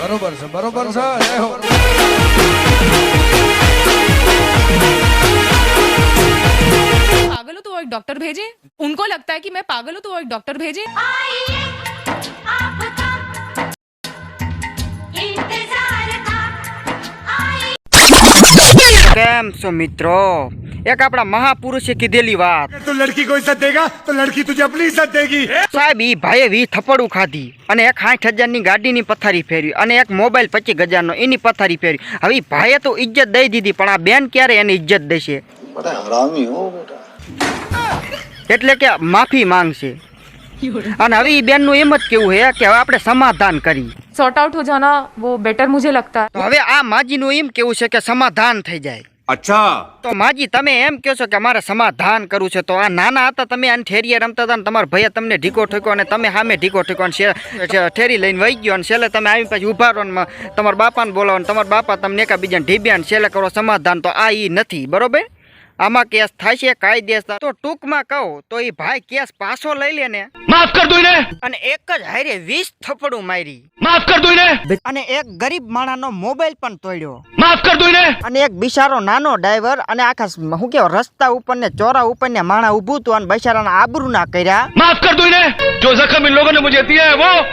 બરોબર છે બરોબર છે જય હો पागल हो तो वो एक डॉक्टर भेजे उनको लगता है कि मैं पागल हूँ तो वो एक डॉक्टर भेजे કેમ છો મિત્રો? એક આપણા મહાપુરુષે કીધેલી વાત. તો લડકી કોઈ સાથ દેગા? તો લડકી તુજે અપની સાથ દેગી. સાહેબ ઈ ભાઈએ વી થપડું ખાધી અને એક સાઠ હજારની ગાડીની પથારી ફેરવી અને એક મોબાઈલ પચીસ હજાર નો એની પથારી ફેરવી. હવે ભાઈએ તો ઇજ્જત દઈ દીધી પણ આ બેન ક્યારે એની ઇજ્જત દેશે? એટલે કે માફી માંગશે. અને હવે એ બેનનું એમ જ કેવું છે કે હવે આપણે સમાધાન કરી. સોર્ટ આઉટ હો જાના વો બેટર મુજે લગતા. હવે આ માજી નું એમ કેવું છે કે સમાધાન થઈ જાય. અચ્છા. તો માજી, તમે એમ કહો છો કે મારે સમાધાન કરવું છે, તો આ નાના હતા, તમે આને ઠેરીએ રમતા હતા ને તમારા ભાઈ તમને ઢીકો ઠેકો અને તમે સામે ઢીકો ઠેકો અને ઠેરી લઈને વહી ગયો અને છેલ્લે તમે આવી પછી ઊભા રહો ને તમારા બાપાને બોલાવો ને તમારા બાપા તમને એકા બીજાને ઢીબ્યા ને છેલ્લે કરો સમાધાન, તો આ એ નથી, બરોબર? આમાં કેસ થશે કાયદેસર. તો ટૂંકમાં કહું તો એ ભાઈ કેસ પાછો લઈ લે ને. માફ કર દોઈને. અને એક જ હારે 20 થપડું મારી. માફ કર દોઈને. અને એક ગરીબ માણસનો મોબાઈલ પણ તોડ્યો. માફ કર દોઈને. અને એક બિચારો નાનો ડ્રાઈવર અને આખા હું કેવો રસ્તા ઉપર ને ચોરા ઉપર ને માણા ઊભું તો અને બિચારાના આબરૂ ના કર્યા. માફ કર દોઈને. જો જખમ ઇન મુજે દિયા હે વો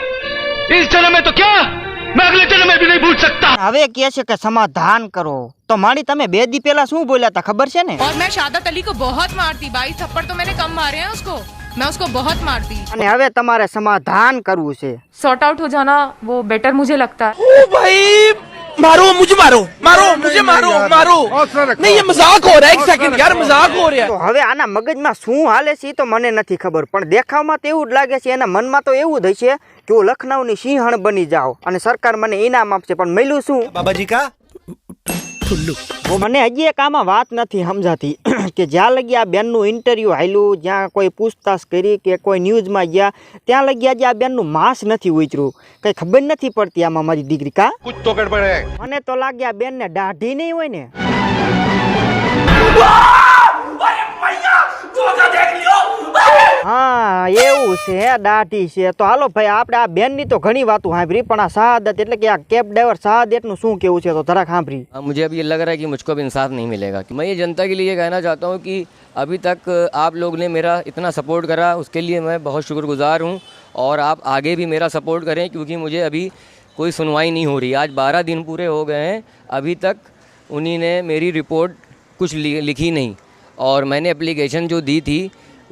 ઇસ જન્મ તો ક્યા? मैं अगले जन्म में भी नहीं भूल सकता હવે કહે છે કે સમાધાન કરો તો માણી તમે બે દી પહેલા શું બોલ્યા હતા ખબર છે ને और मैं शादत अली को बहुत मारती बाईस थप्पड़ तो मैंने कम मारे हैं उसको मैं उसको बहुत मारती અને હવે તમારે સમાધાન કરવું છે सॉर्ट आउट हो जाना वो बेटर मुझे लगता है भाई मारो मुझे मारो मारो मुझे मारो मारो नहीं ये मजाक हो रहा है एक सेकंड यार मजाक हो रहा है તો હવે આના મગજમાં શું હાલે છે ઈ તો મને નથી ખબર પણ દેખાવમાં તો એવું જ લાગે છે એના મનમાં તો એવું જ હશે કે હું લખનઉની સિંહણ બની જાઉં અને સરકાર મને ઇનામ આપશે પણ મળ્યું શું बाबा जी ખુલ્લું. મને હજી એક આમાં વાત નથી સમજાતી કે જ્યાં લગી આ બેનનું ઇન્ટરવ્યૂ હાલ્યું જ્યાં કોઈ પૂછતાછ કરી કે કોઈ ન્યૂઝમાં ગયા ત્યાં લગી આજે આ બેનનું માંસ નથી ઉતર્યું કંઈ ખબર નથી પડતી આમાં મારી દીકરી કા? મને તો લાગ્યા બેનને દાઢી નહીં હોય ને. હા એવું છે હે, દાઢી છે તો હાલો ભાઈ આપણે આ બેનની તો ઘણી વાતો સાંભળી પણ આ શહાદત એટલે કે આ કેબ ડ્રાઈવર શહાદતનું શું કેવું છે તો જરાક સાંભળી अब मुझे अब ये लग रहा है कि मुझको अब इंसाफ नहीं मिलेगा मैं ये जनता के लिए कहना चाहता हूँ कि अभी तक आप लोग ने मेरा इतना सपोर्ट करा उसके लिए मैं बहुत शुक्रगुजार हूँ और आप आगे भी मेरा सपोर्ट करें क्योंकि मुझे अभी कोई सुनवाई नहीं हो रही आज बारह दिन पूरे हो गए हैं अभी तक उन्हीं ने मेरी रिपोर्ट कुछ लि- लिखी नहीं और मैंने एप्लीकेशन जो दी थी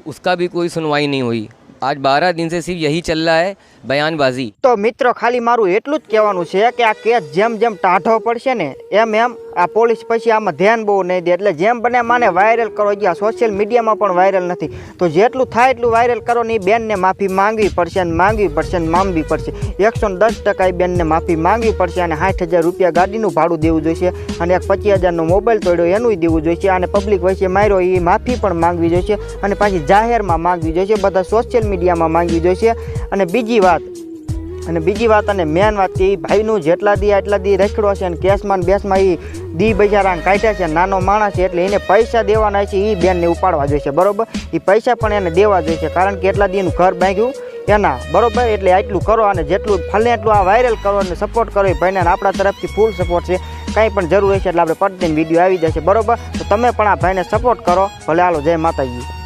उसका भी कोई सुनवाई नहीं हुई આજ બારા દિનસે સિર્ફ યહી ચલ રહા હૈ બયાનબાજી તો મિત્રો, ખાલી મારું એટલું જ કહેવાનું છે કે આ કેસ જેમ જેમ ટાઢો પડશે ને, એમ એમ આ પોલીસ પછી આમાં ધ્યાન બહુ નહીં દે. એટલે જેમ બને માને વાયરલ કરો. આ સોશિયલ મીડિયામાં પણ વાયરલ નથી. તો જેટલું થાય એટલું વાયરલ કરો ને એ બેનને માફી માંગવી પડશે અને માંગવી પડશે અને માંગવી પડશે. એકસો દસ ટકા એ બેનને માફી માંગવી પડશે અને સાઠ હજાર રૂપિયા ગાડીનું ભાડું દેવું જોઈશે અને એક પચીસ હજારનો મોબાઈલ તોડ્યો એનું દેવું જોઈશે અને પબ્લિક વચ્ચે માર્યો એ માફી પણ માંગવી જોઈશે અને પાછી જાહેરમાં માંગવી જોઈશે, બધા સોશિયલ મીડિયામાં માંગવી જોઈશે. અને બીજી વાત અને બીજી વાત અને મેન વાત કે એ ભાઈનું જેટલા દી આટલા દી રખડો છે અને કેસમાં બેસમાં એ દી બજારાને કાઢ્યા છે નાનો માણસ છે એટલે એને પૈસા દેવાના છે એ બેનને ઉપાડવા જોઈશે, બરોબર? એ પૈસા પણ એને દેવા જોઈશે કારણ કે એટલા દી એનું ઘર બાંધ્યું એના, બરોબર? એટલે આટલું કરો અને જેટલું ફલે એટલું આ વાયરલ કરો અને સપોર્ટ કરો એ ભાઈને આપણા તરફથી ફૂલ સપોર્ટ છે, કાંઈ પણ જરૂર હશે એટલે આપણે પડતીને વીડિયો આવી જશે, બરોબર? તો તમે પણ આ ભાઈને સપોર્ટ કરો, ભલે હાલો, જય માતાજી.